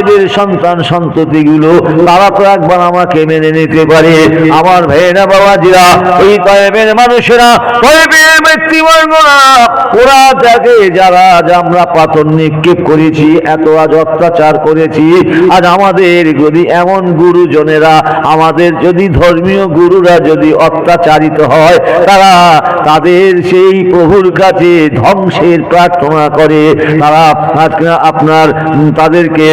এদের সন্তান সন্ততি গুলো তারা তো একবার আমাকে মেনে নিতে পারে। আমার ভাইয়েরা, বাবাজিরা, ওই কয়েমের মানুষেরা, কয়েমের ব্যক্তিবর্গরা ওরা যাকে যারা আজ আমরা পাথর নিক্ষেপ করেছি, এত আজ অত্যাচার করেছি, আজ আমাদের যদি এমন গুরুজনেরা, আমাদের যদি ধর্মীয় গুরুরা যদি অত্যাচারিত হয়, তারা তাদের সেই প্রভুর কাছে ধ্বংসের প্রার্থনা করে। তারা আপনার, তাদেরকে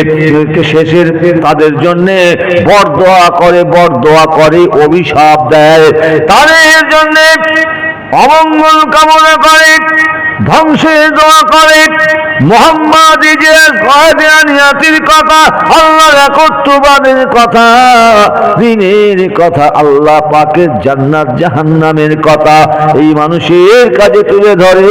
শেষের তাদের জন্য বর দোয়া করে বর দোয়া করে অভিশাপ দেয়। তাদের জন্য অমঙ্গল কামনা করে ধ্বংসের দোয়া করে। মোহাম্মদ কয়দিয়ানিয়াতির কথা, আল্লাহর একত্ববাদের কথা দিনের কথা, আল্লাহ পাকের জান্নাত জাহান্নামের কথা এই মানুষের কাজে তুলে ধরে,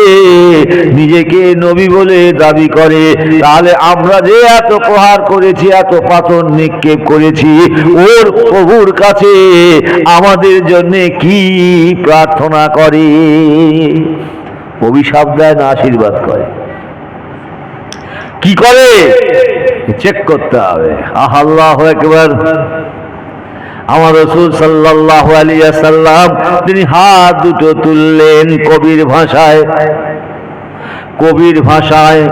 নিজেকে নবী বলে দাবি করে। তাহলে আমরা যে এত প্রহার করেছি, এত পাথর নিক্ষেপ করেছি, ওর প্রভুর কাছে আমাদের জন্য কি প্রার্থনা করে? অভিশাপ দেয় না আশীর্বাদ করে। কি করে? চেক করতে হবে। আহ একবার আমার রসুল সাল্লাহ আলিয়া সাল্লাম তিনি হাত দুটো তুললেন কবির ভাষায়। কবির ভাষায়,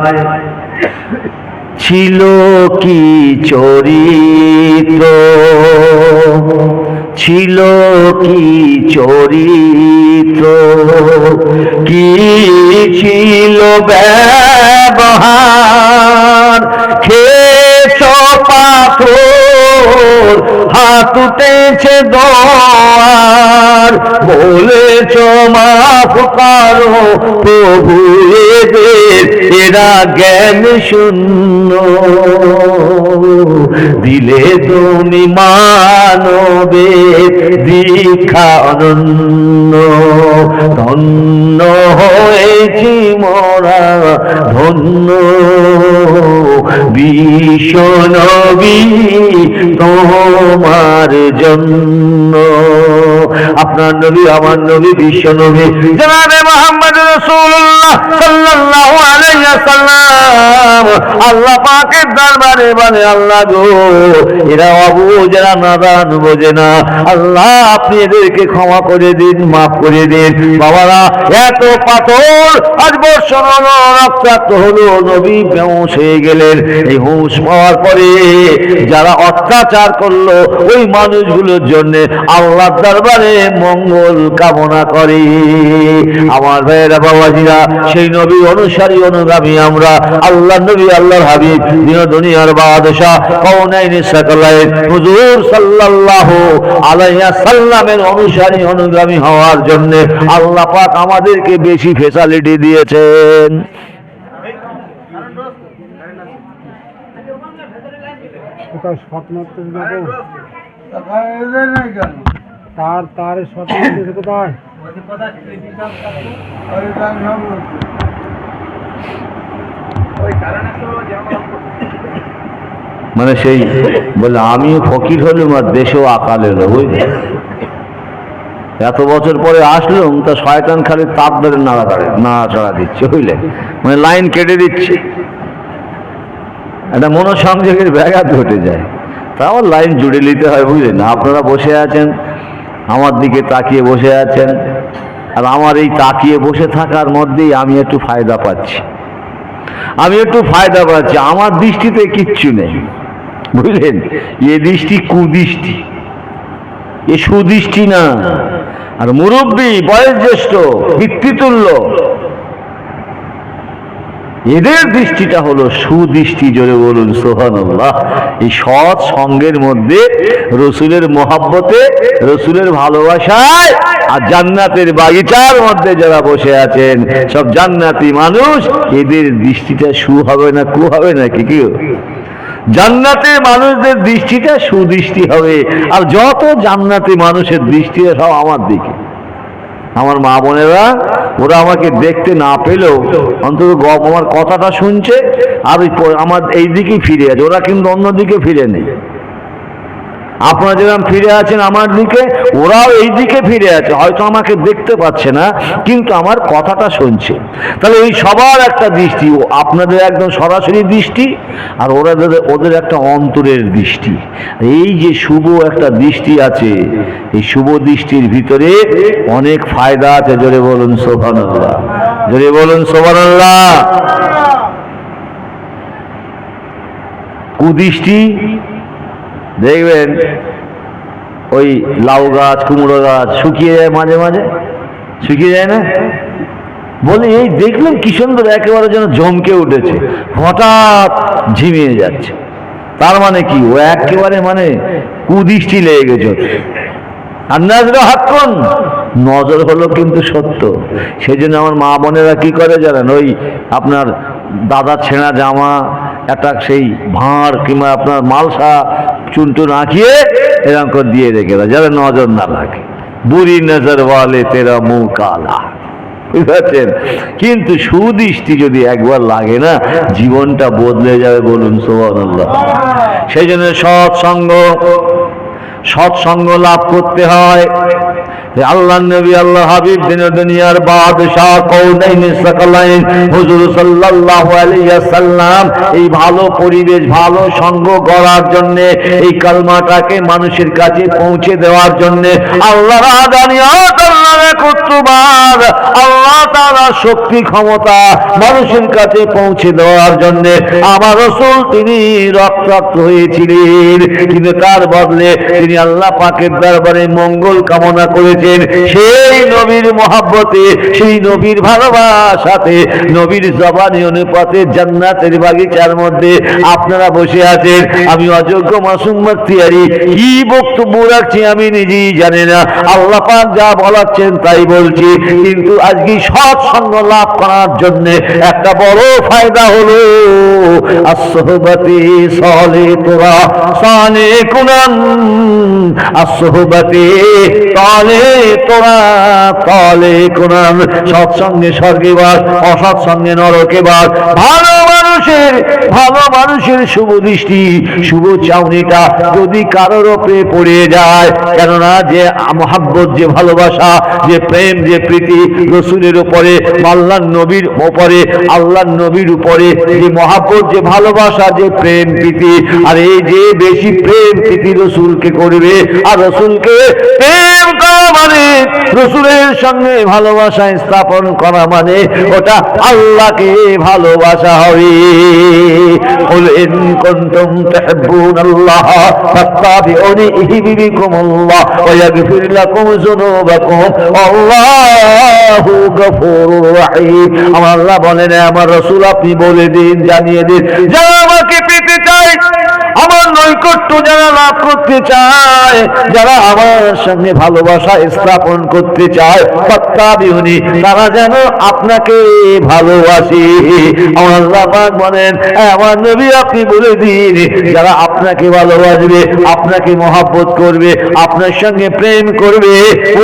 ছিল কি চরিত্র? ছিল কি চরিত্র? কি ছিল ব্যবহার? খেয়েছ হাত উঠেছে দোয়ার, বলেছ মাফ করো, প্রভু এরা জ্ঞান শূন্য। দিলে তুমি মানবে দীক্ষা ধন্য হয়েছি মোরা, ধন্য। বিশ্ব নবী তোমার জন্য। আপনার নবী, আমার নবী, বিশ্ব নবী। জনাবে মোহাম্মদ রাসূলুল্লাহ সাল্লাল্লাহু আলাইহি ওয়াসাল্লাম। আল্লাহ পাকের দরবারে বলে, আল্লাহ গো, এরা অবুঝ এরা নাদান বোঝে না। আল্লাহ, আপনি এদেরকে ক্ষমা করে দিন, মাফ করে দিন। বাবারা, এত পাথর আজ বর্ষণ হলো, রক্তাক্ত হলো, নবী বেউস হয়ে গেলেন। এই হুঁশ পাওয়ার পরে যারা অত্যাচার করল ওই মানুষগুলোর জন্য আল্লাহ দরবারে মঙ্গল কামনা করে। আমার ভাইয়েরা, বাবাজিরা, সেই নবী অনুসারী অনুগামী আমরা, আল্লাহ নবী, আল্লাহর হাবিব দিন দুনিয়ার বাদশাহ সাকালাইন হুজুর সাল্লাল্লাহু আলাইহি সাল্লামের অনুসারী অনুগামী হওয়ার জন্য আল্লাহ পাক আমাদেরকে বেশি ফেসিলিটি দিয়েছেন। কোথাও যাব? তার তার কোথায়? মানে সেই বলে, আমিও ফকির হলাম আর দেশেও আকাল এলো বুঝলি এত বছর পরে আসলাম, তা শয়তান খালি তাপ ধরে নাড়াতাড়ে নাড়াচাড়া দিচ্ছে, বুঝলে? মানে লাইন কেটে দিচ্ছে। একটা মনোসংযোগের ব্যাঘাত ঘটে যায়। তা আমার লাইন জুড়ে নিতে হয়, বুঝলেন? আপনারা বসে আছেন, আমার দিকে তাকিয়ে বসে আছেন, আর আমার এই তাকিয়ে বসে থাকার মধ্যেই আমি একটু ফায়দা পাচ্ছি। আমি একটু ফায়দা পাচ্ছি, আমার দৃষ্টিতে কিচ্ছু নেই, বুঝলেন? এ দৃষ্টি কুদৃষ্টি, এ সুদৃষ্টি না। আর মুরব্বী বয়স জ্যেষ্ঠ পিতৃতুল্য এদের দৃষ্টিটা হলো সুদৃষ্টি জোরে বলুন সোহান এই সৎ সঙ্গের মধ্যে রসুলের মহাব্বতে, রসুলের ভালোবাসায় আর জান্নাতের বাগিচার মধ্যে যারা বসে আছেন, সব জান্নাতি মানুষ, এদের দৃষ্টিটা সু হবে না কু হবে না কি কি জান্নাতের মানুষদের দৃষ্টিটা সুদৃষ্টি হবে, আর যত জান্নাতি মানুষের দৃষ্টিটা সব আমার দিকে। আমার মা বোনেরা, ওরা আমাকে দেখতে না পেলেও অন্তত আমার কথাটা শুনছে, আর আমার এই দিকেই ফিরে আছে, ওরা কিন্তু অন্যদিকে ফিরে নেই আপনারা যেরকম ফিরে আছেন আমার দিকে, ওরাও এই দিকে ফিরে আছে। হয়তো আমাকে দেখতে পাচ্ছে না, কিন্তু আমার কথাটা শুনছে। তাহলে এই সবার একটা দৃষ্টি আপনাদের একদম সরাসরি দৃষ্টি, আর ওরা ওদের একটা অন্তরের দৃষ্টি। এই যে শুভ একটা দৃষ্টি আছে, এই শুভ দৃষ্টির ভিতরে অনেক ফায়দা আছে। জোরে বলুন সোভানুল্লাহ জোরে বলুন সোভানুল্লাহ কুদৃষ্টি দেখবেন ওই লাউ গাছ, কুমড়ো গাছ শুকিয়ে যায় মাঝে মাঝে? শুকিয়ে যায় না? বলে, এই দেখলাম কি সুন্দর, একেবারে যেন জমকে উঠেছে। হঠাৎ ঝিমিয়ে যাচ্ছে। তার মানে কি? ও একেবারে মানে কুদৃষ্টি লেগে গেছে। নজর হাক্কুন নজর হলো কিন্তু সত্য। সেই জন্য আমার মা বোনেরা কি করে জানেন? ওই আপনার দাদা ছেঁড়া জামা একটা সেই ভাঁড় কিংবা আপনার মালসা, চুনটুন আঁকিয়ে এরকম করে দিয়ে রেখে দেয় যারা নজর না লাগে। বুড়ি নজর ওয়ালে তেরা মুখ কালা। বুঝতে কিন্তু সুদৃষ্টি যদি একবার লাগে না, জীবনটা বদলে যাবে বলুন সোহানুল্লাহ সেই জন্য সৎসঙ্গ সৎসঙ্গ লাভ করতে হয়। আল্লাহ নবী, আল্লাহ হাবিব দিন দুনিয়ার বাদশাহ হুজুর সাল্লাল্লাহু আলাইহি এই ভালো পরিবেশ, ভালো সঙ্গ করার জন্য, এই কালমাটাকে মানুষের কাছে পৌঁছে দেওয়ার জন্য আল্লাহ শক্তি, ক্ষমতা মানুষের কাছে পৌঁছে দেওয়ার জন্য, আমার রাসূল তিনি রক্তাক্ত হয়েছিলেন, কিন্তু তার বদলে তিনি আল্লাহ পাকের দরবারে মঙ্গল কামনা করেছেন। সেই নবীর মহাব্বতে, সেই নবীর ভালোবাসাতে, নবীর জবানি অনুপাতে জান্নাতের বাগিচার মধ্যে আপনারা বসে আছেন। আমি অযোগ্য মাসুম বাখতিয়ারি, কি বক্তব্য রাখছি আমি নিজেই জানি না। আল্লাহ পাক যা বলাচ্ছেন তাই বলছি। কিন্তু আজকে সৎসঙ্গ লাভ করার জন্য একটা বড় ফায়দা হলো আসহবতি সলে তোরা, সানে কুনান আসহবতি তলে তোরা তলে কুনান, সৎসঙ্গে স্বর্গে বাস অসৎসঙ্গে নরকে বাস ভালো মানুষের ভালো মানুষের শুভ দৃষ্টি, শুভ চাউনিটা যদি কারোর ওপরে পড়ে যায়, কেননা যে মহাব্বত, যে ভালোবাসা, যে প্রেম, যে প্রীতি রসুলের উপরে নবীর নবীর উপরে, যে মহাব্বত, যে ভালোবাসা, যে প্রেম, প্রীতি, আর এই যে বেশি প্রেম, প্রীতি রসুলকে করবে, আর রসুলকে প্রেম করা মানে রসুলের সঙ্গে ভালোবাসা স্থাপন করা মানে ওটা আল্লাহকে ভালোবাসা হবে قل إن كنتم تحبون الله فاتبعوني يحببكم الله ويغفر لكم ذنوبكم والله غفور رحيم আমার আল্লাহ বলেন আমার রসুল আপনি বলে দিন জানিয়ে দিন যারা আমাকে পেতে চায় আমার নৈকট্য যারা লাভ করতে চায় যারা আমার সঙ্গে ভালোবাসা স্থাপন করতে চায় সত্তা বিহুনি তারা যেন আপনাকে ভালোবাসে। আমার বলেন "হ্যাঁ, আমার নবী আপনি বলে দিন যারা আপনাকে ভালোবাসবে আপনাকে মহাব্বত করবে আপনার সঙ্গে প্রেম করবে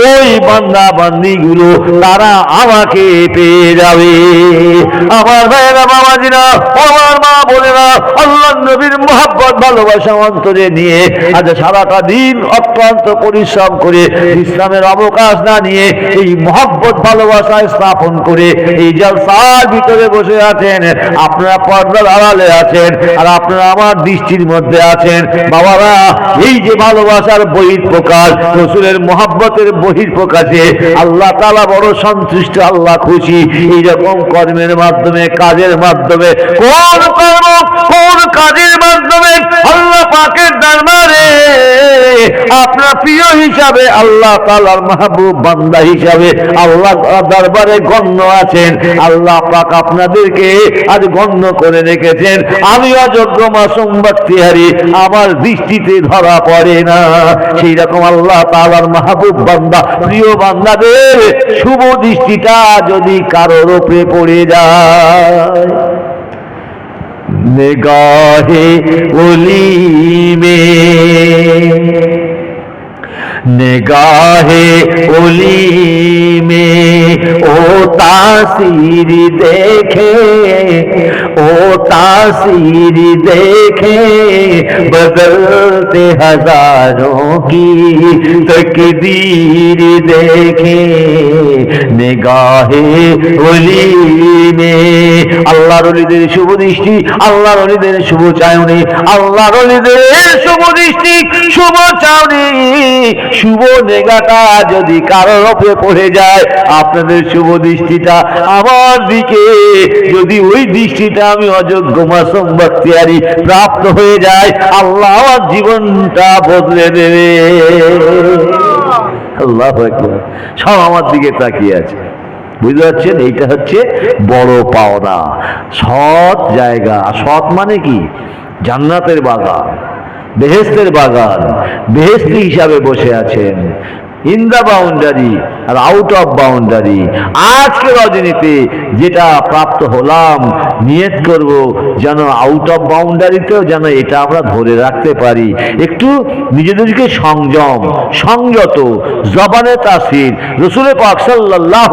ওই বান্দা বান্দি গুলো তারা আমাকে পেয়ে যাবে। আমার ভাইয়েরা বাবাজিরা আমার মা বোনেরা আল্লাহ নবীর মহাব্বত ভালোবাসা অন্তরে নিয়ে আজ সারাটা দিন অত্যন্ত পরিশ্রম করে ইসলামের অবকাশ না নিয়ে এই মহাব্বত ভালোবাসা স্থাপন করে এই জলসার ভিতরে বসে আছেন। আপনারা পর্দার আড়ালে আছেন আর আপনারা আমার দৃষ্টির মধ্যে আছেন। বাবারা এই যে ভালোবাসার বহির প্রকাশ রসুলের মহাব্বতের বহির প্রকাশে আল্লাহ তালা বড় সন্তুষ্ট আল্লাহ খুশি। এইরকম কর্মের মাধ্যমে কাজের মাধ্যমে কোন কর্ম কোন কাজের মাধ্যমে আল্লাহ পাকের দরবারে আপনার প্রিয় হিসাবে আল্লাহ তালার মাহবুব বান্দা হিসাবে আল্লাহ দরবারে গণ্য আছেন। আল্লাহ পাক আপনাদেরকে আজ গণ্য করে রেখেছেন। আমি অযোগ্য মাসুম বাক্তিয়ারি আমার দৃষ্টিতে ধরা পড়ে না। সেই রকম আল্লাহ তালার মাহবুব বান্দা, প্রিয় বান্দাদের শুভ দৃষ্টিটা যদি কারোর উপরে পড়ে যায়। نگاہ اولی میں۔ নেগাহে ওলি মে ও তাসির দেখে, ও তাসির দেখে বদলতে হাজারো কি তকদীর দেখে, নেগাহে ওলি মে আল্লাহর অলিদের শুভ দৃষ্টি, আল্লাহর অলিদের শুভ চায়নে, আল্লাহর অলিদের শুভ দৃষ্টি, শুভ চায়নে শুভ নেগাটা যদি কারোর ওপরে পড়ে যায়, আপনাদের শুভ দৃষ্টিটা আমার দিকে। যদি ওই দৃষ্টিটা আমি অযোগ্য মাসম বাক্তিয়ারি প্রাপ্ত হয়ে যায়, আল্লাহ আমার জীবনটা বদলে দেবে। আল্লাহ সব আমার দিকে তাকিয়ে আছে। বুঝতে পারছেন? এইটা হচ্ছে বড় পাওনা। সৎ জায়গা। সৎ মানে কি? জান্নাতের বাগান। বেহেস্তের বাগান বেহেস্তি হিসাবে বসে আছেন। ইন দ্য বাউন্ডারি আর আউট অফ বাউন্ডারি আজকে রজনীতে যেটা প্রাপ্ত হলাম, নিয়ত করব যেন আউট অফ বাউন্ডারিতেও যেন এটা আমরা ধরে রাখতে পারি। একটু নিজেদেরকে সংযম, সংযত, জবানে তাসির। রসুলের পাক সাল্লাহ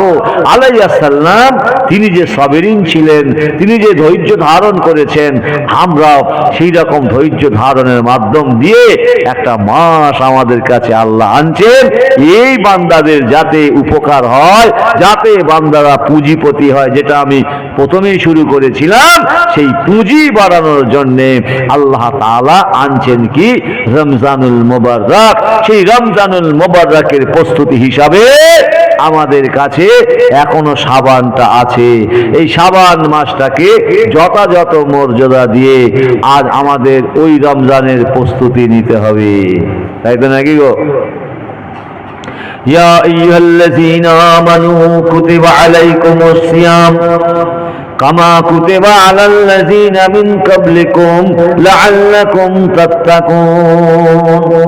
আলাইসাল্লাম তিনি যে সবেরিন ছিলেন, তিনি যে ধৈর্য ধারণ করেছেন, আমরা সেই রকম ধৈর্য ধারণের মাধ্যম দিয়ে একটা মাস আমাদের কাছে আল্লাহ আনছেন। এই বান্দাদের যাতে উপকার হয়, যাতে বান্দারা পুঁজিপতি হয়, যেটা আমি প্রথমেই শুরু করেছিলাম, সেই পুঁজি বাড়ানোর জন্যে আল্লাহ তাআলা আনছেন কি? রমজানুল মোবারক। সেই রমজানুল মোবারকের প্রস্তুতি হিসাবে আমাদের কাছে এখনও সাবানটা আছে। এই সাবান মাসটাকে যথাযথ মর্যাদা দিয়ে আজ আমাদের ওই রমজানের প্রস্তুতি নিতে হবে। তাই তো নাকি গো? يا أيها الذين آمنوا كتب عليكم الصيام كما كتب على الذين من قبلكم لعلكم تتقون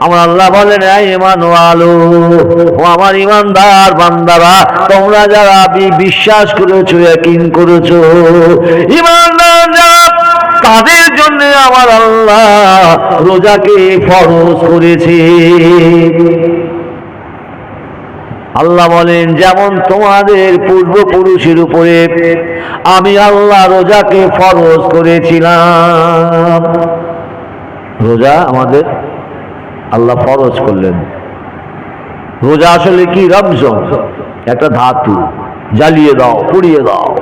আমার আল্লাহ বলেন এই ইমান আলো ও আমার ইমানদার বান্দারা তোমরা যারা বি- বিশ্বাস করেছো ইয়াকিন করেছো ইমানদার যারা তাদের জন্য আমার আল্লাহ রোজাকে ফরজ করেছে আল্লাহ বলেন, যেমন তোমাদের পূর্বপুরুষের উপরে আমি আল্লাহ রোজাকে ফরজ করেছিলাম। রোজা আমাদের আল্লাহ ফরজ করলেন। রোজা আসলে কি? রমজন। একটা ধাতু, জ্বালিয়ে দাও, পুড়িয়ে দাও।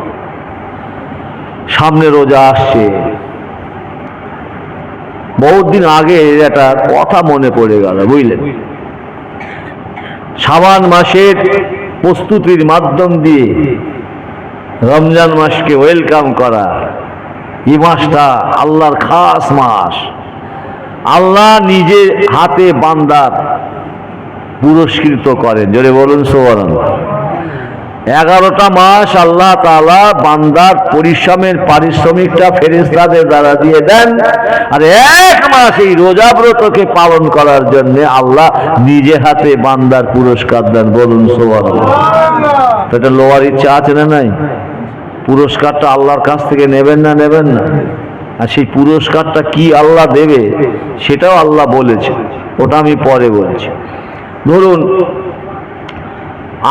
সামনে রোজা আসছে। বহুত দিন আগে একটা কথা মনে পড়ে গেল, বুঝলেন? সাবান মাসের প্রস্তুতির মাধ্যম দিয়ে রমজান মাসকে ওয়েলকাম করা। এই মাসটা আল্লাহর খাস মাস। আল্লাহ নিজের হাতে বান্দার পুরস্কৃত করেন। জোরে বলুন সোবরণ এগারোটা মাস আল্লাহ তাআলা বান্দার পরিশ্রমের পারিশ্রমিকটা ফেরেস্তাদের দ্বারা দিয়ে দেন। আর এক মাস এই রোজা ব্রতকে পালন করার জন্য আল্লাহ নিজে হাতে বান্দার পুরস্কার দেন বলুন সোবান এটা লোয়ার ইচ্ছা আছে না নাই? পুরস্কারটা আল্লাহর কাছ থেকে নেবেন না নেবেন না? আর সেই পুরস্কারটা কি আল্লাহ দেবে সেটাও আল্লাহ বলেছে। ওটা আমি পরে বলছি। ধরুন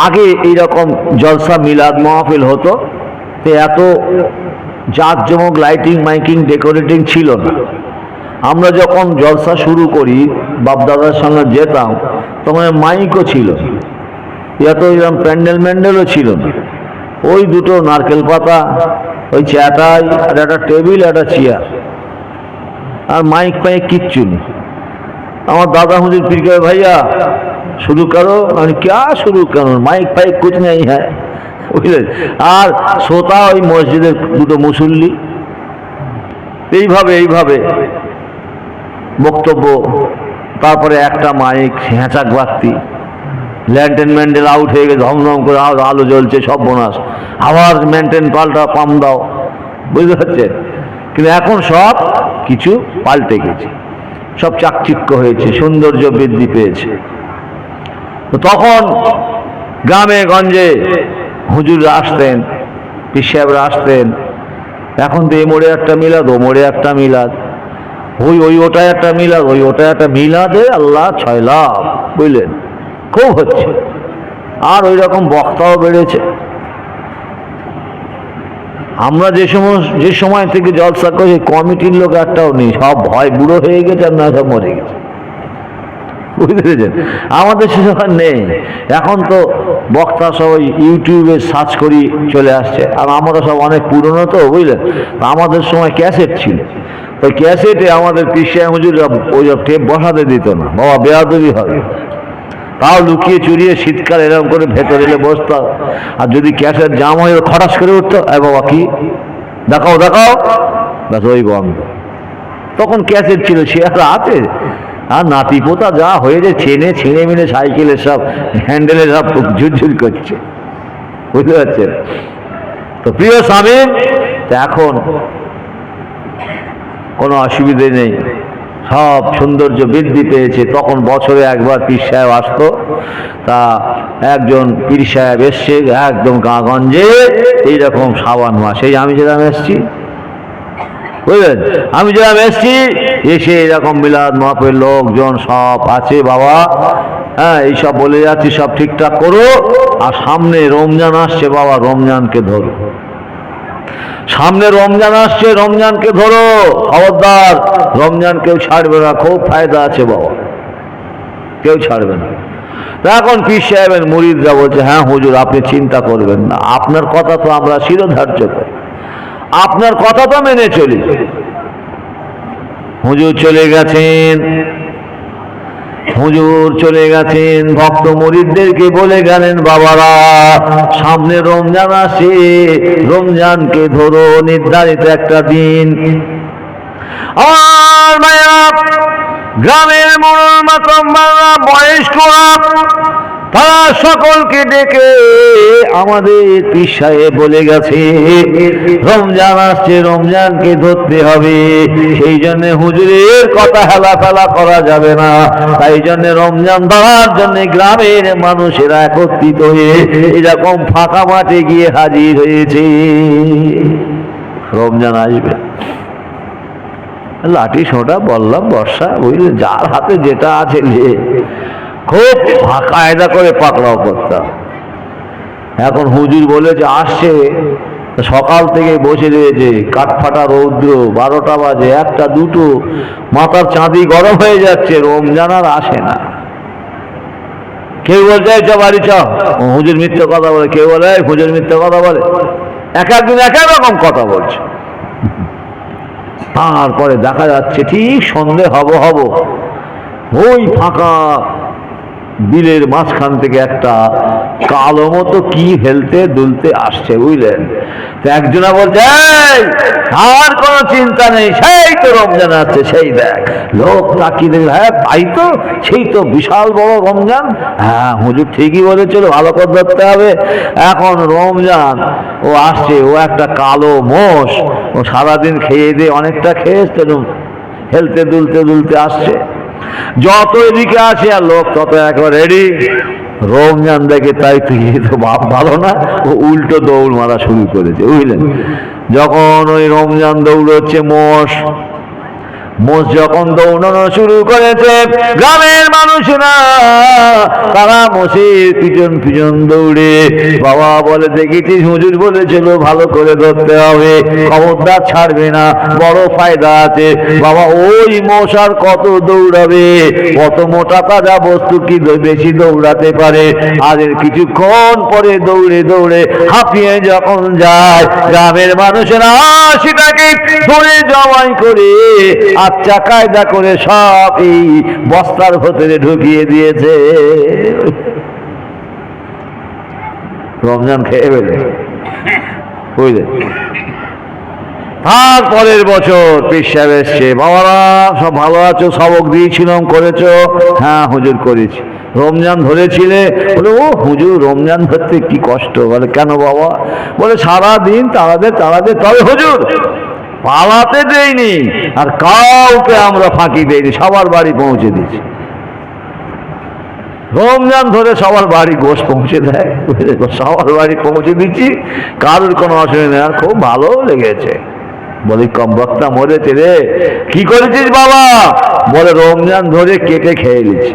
আগে এইরকম জলসা মিলাদ মহাফিল হতো, তো এত জাঁকজমক লাইটিং মাইকিং ডেকোরেটিং ছিল না। আমরা যখন জলসা শুরু করি, বাপদাদার সঙ্গে যেতাম, তখন মাইকও ছিল এত এরকম প্যান্ডেল ম্যান্ডেলও ছিল না। ওই দুটো নারকেল পাতা, ওই চ্যাটাই আর একটা টেবিল, একটা চেয়ার। আর মাইক পাইক কিচ্ছু নেই। আমার দাদা হুজুর পিরকে ভাইয়া शुरू करो मैंने क्या शुरू करो माइक फाइक कुछ नहीं है বুঝলেন আর শ্রোতা ওই মসজিদের দুটো মুসল্লি এইভাবে এইভাবে বক্তব্য তারপরে একটা মাইক হ্যাঁচাক বাতি ল্যান্টেন ম্যান্ডেল আউট হয়ে গেছে ধমধম করে আলো আলো জ্বলছে সব বোনাস আবার মেনটেন পাল্টা পাম দাও বুঝতে পারছেন কিন্তু এখন সব কিছু পাল্টে গেছে সব চাকচিক্য হয়েছে সৌন্দর্য বৃদ্ধি পেয়েছে তো তখন গ্রামে, গঞ্জে হুজুররা আসতেন পিস সাহেবরা আসতেন। এখন তো এ মোড়ে একটা মিলাদ, ও মোড়ে একটা মিলাদ। ওই ওই ওটা একটা মিলাদ, ওই ওটা একটা মিলাদে আল্লাহ ছয় লাভ, বুঝলেন? খুব হচ্ছে। আর ওই রকম বক্তাও বেড়েছে। আমরা যে সময় যে সময় থেকে জলসা করি, কমিটির লোক একটাও নেই, সব ভয়, বুড়ো হয়ে গেছে আর না সব মরে গেছে। বুঝতে পেরেছেন? আমাদের সে সময় নেই। এখন তো বক্তা সবাই ইউটিউবে সার্চ করি চলে আসছে। আর আমরা সব অনেক পুরনো তো, বুঝলেন? আমাদের সময় ক্যাসেট ছিল। ওই ক্যাসেটে আমাদের পিসিয়া হুজুর ওই সব টেপ বসাতে দিত না। বাবা, বেয়াদবি হবে। তাও লুকিয়ে চুরিয়ে শীতকাল এরকম করে ভেতরে এলে বসতাম। আর যদি ক্যাসেট জাম হয়ে খটাস করে উঠতো। আর বাবা, কি? দেখাও দেখাও। ব্যাস, ওই বন্ধ। তখন ক্যাসেট ছিল, সে আর আছে আর নাতি পোতা যা হয়েছে, ছেনে ছিঁড়ে মিলে সাইকেলে সব হ্যান্ডেলে সব ঝুরঝুর করছে। বুঝতে পারছেন? তো প্রিয় স্বামী এখন কোনো অসুবিধে নেই। সব সৌন্দর্য বৃদ্ধি পেয়েছে। তখন বছরে একবার পীর সাহেব আসতো। তা একজন পীর সাহেব এসছে, একদম গাঁগঞ্জে এইরকম সাবান মাস। এই আমি যেরকম এসছি বুঝলেন? আমি যেরকম এসছি, এসে এরকম মিলাদ মাপের লোকজন সব আছে বাবা। হ্যাঁ এইসব বলে যাচ্ছি, সব ঠিকঠাক করো। আর সামনে রমজান আসছে বাবা, রমজানকে ধরো। সামনে রমজান আসছে, রমজানকে ধরো। খবরদার, রমজান কেউ ছাড়বে না, খুব ফায়দা আছে বাবা। কেউ ছাড়বে না। এখন পীর সাহেবের মুরিদরা বলছে হ্যাঁ হুজুর, আপনি চিন্তা করবেন না। আপনার কথা তো আমরা শিরোধার্য করি। আপনার কথা তো মেনে চলি। হুজুর চলে গেছেন। হুজুর চলে গেছেন। ভক্ত মরিদদেরকে বলে গেলেন, বাবারা, সামনে রমজান আসে। রমজানকে ধরো, নির্ধারিত একটা দিন। আর গ্রামের মোড়ল মাতম্বারা বয়স্করা তারা সকলকে ডেকে আমাদের পীর বলে গেছে, রমজান আসছে, রমজানকে ধরতে হবে। সেই জন্য হুজুরের কথা হেলা ফেলা করা যাবে না। তাই জন্য রমজান ধরার জন্য গ্রামের মানুষেরা একত্রিত হয়ে এরকম ফাঁকা মাঠে গিয়ে হাজির হয়েছে। রমজান আসবে। লাঠি সোটা, বললাম, বর্ষা, বুঝলে, যার হাতে যেটা আছে লে খুব কায়দা করে পাকড়াও করতাম এখন হুজুর বলেছে আসছে সকাল থেকে বসে রয়েছে, কাঠফাটা রৌদ্র, বারোটা বাজে, একটা, দুটো, মাথার চাঁদি গরম হয়ে যাচ্ছে, রমজান আর আসে না। কেউ বলছে, "এই চ, বাড়ি চ। হুজুর মিথ্যে কথা বলে। কেউ বলে হুজুর মিথ্যে কথা বলে। এক একদিন এক এক রকম কথা বলছে। তারপরে দেখা যাচ্ছে, ঠিক সন্ধে হব হব, ওই ফাঁকা বিলের মাঝখান থেকে একটা কালো মতো কি হেলতে দুলতে আসছে, বুঝলেন? তো একজনা বলছে আর কোনো চিন্তা নেই, সেই তো রমজান আছে, সেই দেখ। লোক তাকিয়ে দেখল হ্যাঁ তাই তো, সেই তো বিশাল বড় রমজান। হ্যাঁ হুজুর ঠিকই বলেছিল, ভালো করে ধরতে হবে। এখন রমজান, ও আসছে, ও একটা কালো মোষ, ও সারাদিন খেয়ে দিয়ে অনেকটা খেয়েছে, হেলতে দুলতে দুলতে আসছে। যত এদিকে আসে আর লোক তত একবার রেডি রমজান দেখে তাই তুই তো বাপ ভালো না, ও উল্টো দৌড় মারা শুরু করেছে, বুঝলেন? যখন ওই রমজান দৌড় হচ্ছে মোষ মোষ যখন দৌড়ানো শুরু করেছে। গ্রামের মানুষরা, তারা মোষের পিছন পিছন দৌড়ে, বাবা বলে, দেখেছিস হুজুর বলেছিল, ভালো করে ধরতে হবে। খবরদার ছাড়বে না, বড় ফায়দা আছে। বাবা, ওই মোষ আর কত দৌড়াবে? কত মোটা তাজা বস্তু কি বেশি দৌড়াতে পারে? আর কিছুক্ষণ পরে দৌড়ে দৌড়ে হাঁপিয়ে যখন যায়, গ্রামের মানুষেরা সেটাকে ধরে জমাই করে আচ্ছা কায়দা করে সব এই বস্তার ভেতরে ঢুকিয়ে দিয়েছে। রমজান খেয়ে ফেলে। বুঝলে তারপরের বছর পীর সাহেব এসছে, বাবারা, সব ভালো আছো? সবক দিয়েছিলাম করেছ? হ্যাঁ হুজুর, করেছি। রমজান ধরেছিলে? বলে, ও হুজুর, রমজান ধরতে কি কষ্ট? বলে, কেন বাবা? বলে সারা দিন তাড়াতে তাড়াতে তবে হুজুর পালাতে দেয়নি আর কাউকে আমরা ফাঁকি দেয়নি সবার বাড়ি পৌঁছে দিয়েছি। রমজান ধরে সবার বাড়ি গোশ পৌঁছে দেয় সবার বাড়ি পৌঁছে দিচ্ছি, কারোর কোনো অসুবিধা নেই, আর খুব ভালো লেগেছে। বলি কম বক্তা মরেছে রে, কি করেছিস বাবা? বলে, রমজান ধরে কেটে খেয়ে নিচ্ছি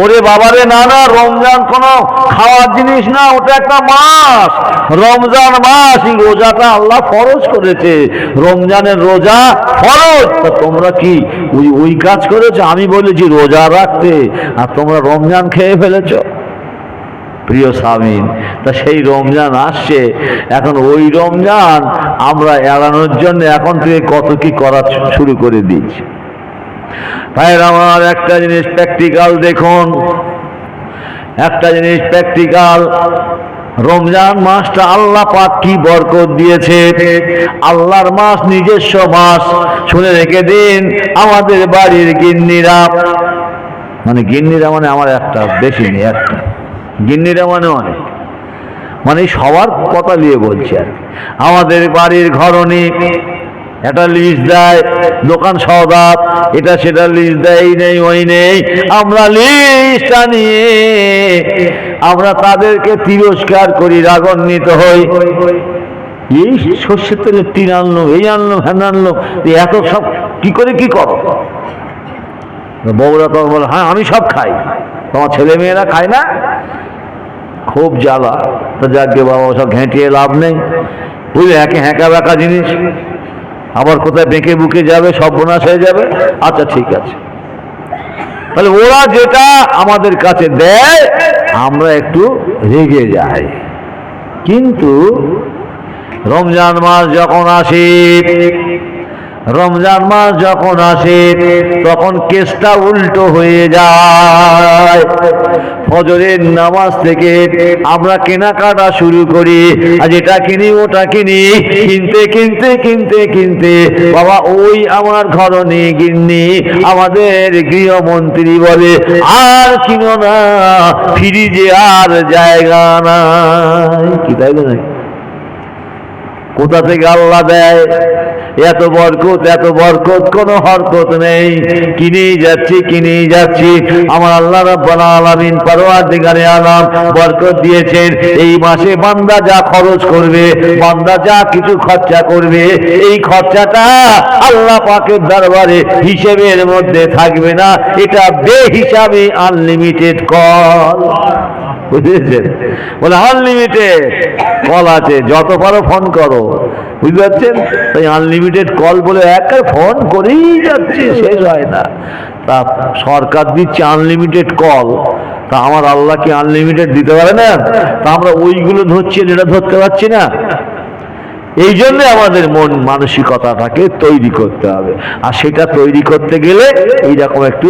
ওরে বাবারে, না না, রমজান কোনো খাওয়ার জিনিস না, ওটা একটা মাস। রমজান মাস, এই রোজাটা আল্লাহ ফরজ করেছে। রমজানের রোজা ফরজ। তা তোমরা কি ওই ওই কাজ করেছ? আমি বলেছি রোজা রাখতে। আর তোমরা রমজান খেয়ে ফেলেছো? প্রিয় স্বামীন, তা সেই রমজান আসছে। এখন ওই রমজান আমরা এড়ানোর জন্য এখন থেকে কত কি করা শুরু করে দিয়েছি। ভাইয়ের আমার একটা জিনিস প্র্যাকটিক্যাল দেখুন। একটা জিনিস প্র্যাকটিক্যাল রমজান মাসটা আল্লাহ পাক কি বরকত দিয়েছে? আল্লাহর মাস নিজস্ব মাস। শুনে রেখে দিন আমাদের বাড়ির গিন্নিরা। মানে গিন্নিরা মানে আমার একটা, বেশি নেই, একটা। গিন্নিরা মানে অনেক। মানে সবার কথা নিয়ে বলছি আর। আমাদের বাড়ির ঘরণী একটা লিস্ট দেয়, দোকান সওদা এটা সেটা লিস্ট দেয়, এই নেই, ওই নেই। আমরা লিস্টটা নিয়ে আমরা তাদেরকে তিরস্কার করি, রাগান্বিত হই। এই সর্ষের তেলের টিন আনলো, এই আনলো হ্যান আনলো এত সব কি করে, কি করো? বউরা তখন বলে হ্যাঁ আমি সব খাই। তোমার ছেলে মেয়েরা খায় না? খুব জ্বালা। তো যাকে বাবা সব ঘেঁটিয়ে লাভ নেই। বুঝলে, একে হ্যাঁকা ব্যাকা জিনিস। আবার কোথায় বেঁকে বুকে যাবে, সব বোনাস হয়ে যাবে? আচ্ছা ঠিক আছে। তাহলে ওরা যেটা আমাদের কাছে দেয়, আমরা একটু রেগে যাই। কিন্তু রমজান মাস যখন আসে রমজান মাস যখন আসে, তখন কেসটা উল্টো হয়ে যায়। ফজরের নামাজ থেকে আমরা কেনাকাটা শুরু করি আজ এটা কিনি ওটা কিনি, কিনতে কিনতে কিনতে কিনতে, বাবা, ওই আমার ঘরনে গিন্নি আমাদের গৃহমন্ত্রী বলে, আর কিনো না, ফ্রিজে আর জায়গা নাই। কি তাই না কোথা থেকে আল্লাহ দেয়? এত বরকত এত বরকত, কোনো হরকত নেই। কিনেই যাচ্ছি কিনেই যাচ্ছি? আমার আল্লাহ আলামিন পরওয়ার দিগারে আলাম বরকত দিয়েছেন। এই মাসে বান্দা যা খরচ করবে, বান্দা যা কিছু খরচা করবে, এই খরচাটা আল্লাহ পাকের দরবারে হিসেবের মধ্যে থাকবে না। এটা বেহিসাবে আনলিমিটেড কল বুঝেছেন? বলে আনলিমিটেড কল আছে, যত পারো ফোন করো। বুঝতে পারছেন? তাই আনলিমিটেড কল বলে একটা ফোন করেই যাচ্ছে, শেষ হয় না। তা সরকার দিচ্ছে আনলিমিটেড কল তা আমার আল্লাহ কি আনলিমিটেড দিতে পারে না? তা আমরা ওইগুলো ধরছি, যেটা ধরতে পারছি না। এই জন্য আমাদের মন মানসিকতাটাকে তৈরি করতে হবে। আর সেটা তৈরি করতে গেলে এইরকম একটু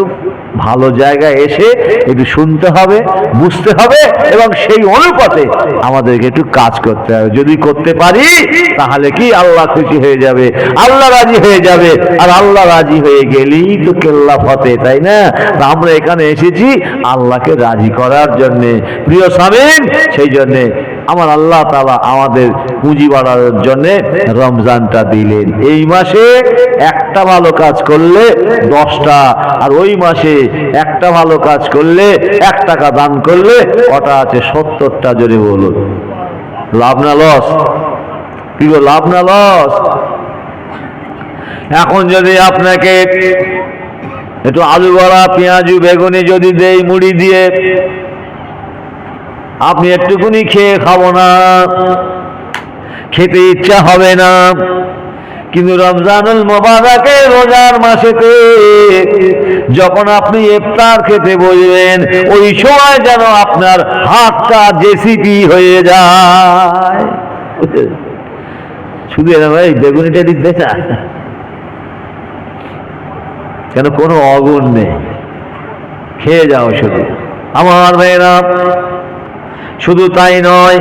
ভালো জায়গায় এসে একটু শুনতে হবে, বুঝতে হবে এবং সেই অনুপাতে আমাদেরকে একটু কাজ করতে হবে। যদি করতে পারি, তাহলে কি আল্লাহ খুশি হয়ে যাবে? আল্লাহ রাজি হয়ে যাবে। আর আল্লাহ রাজি হয়ে গেলেই তো কেল্লা ফতে, তাই না? তা আমরা এখানে এসেছি আল্লাহকে রাজি করার জন্যে। প্রিয় স্বামীন সেই জন্যে আমার আল্লাহ তালা আমাদের পুঁজি বাড়ানোর জন্য রমজানটা দিলেন। এই মাসে একটা ভালো কাজ করলে দশটা, আর ওই মাসে একটা ভালো কাজ করলে এক টাকা দান করলে ওটা আছে? সত্তরটা, জোরে বলুন। লাভ না লস? কি লাভ না লস? এখন যদি আপনাকে একটু আলু বড়া, পেঁয়াজু, বেগুনি যদি দেই, মুড়ি দিয়ে আপনি একটুকুনি খেয়ে খাব না। খেতে ইচ্ছা হবে না। কিন্তু রমজানুল মোবারকে রোজার মাসেতে যখন আপনি ইফতার খেতে বসবেন, ওই সময় যেন আপনার হাতটা জেসিপি হয়ে যায়। শুধু এরকম ভাই বেগুনিটা দিতে না কেন কোনো অগুণ নেই। খেয়ে যাও শুধু। আমার মেয়েরা শুধু তাই নয়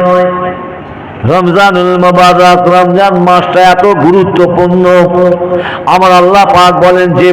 রমজানুল মোবারক রমজান মাসটা এত গুরুত্বপূর্ণ। আমার আল্লাহ পাক বলেন যে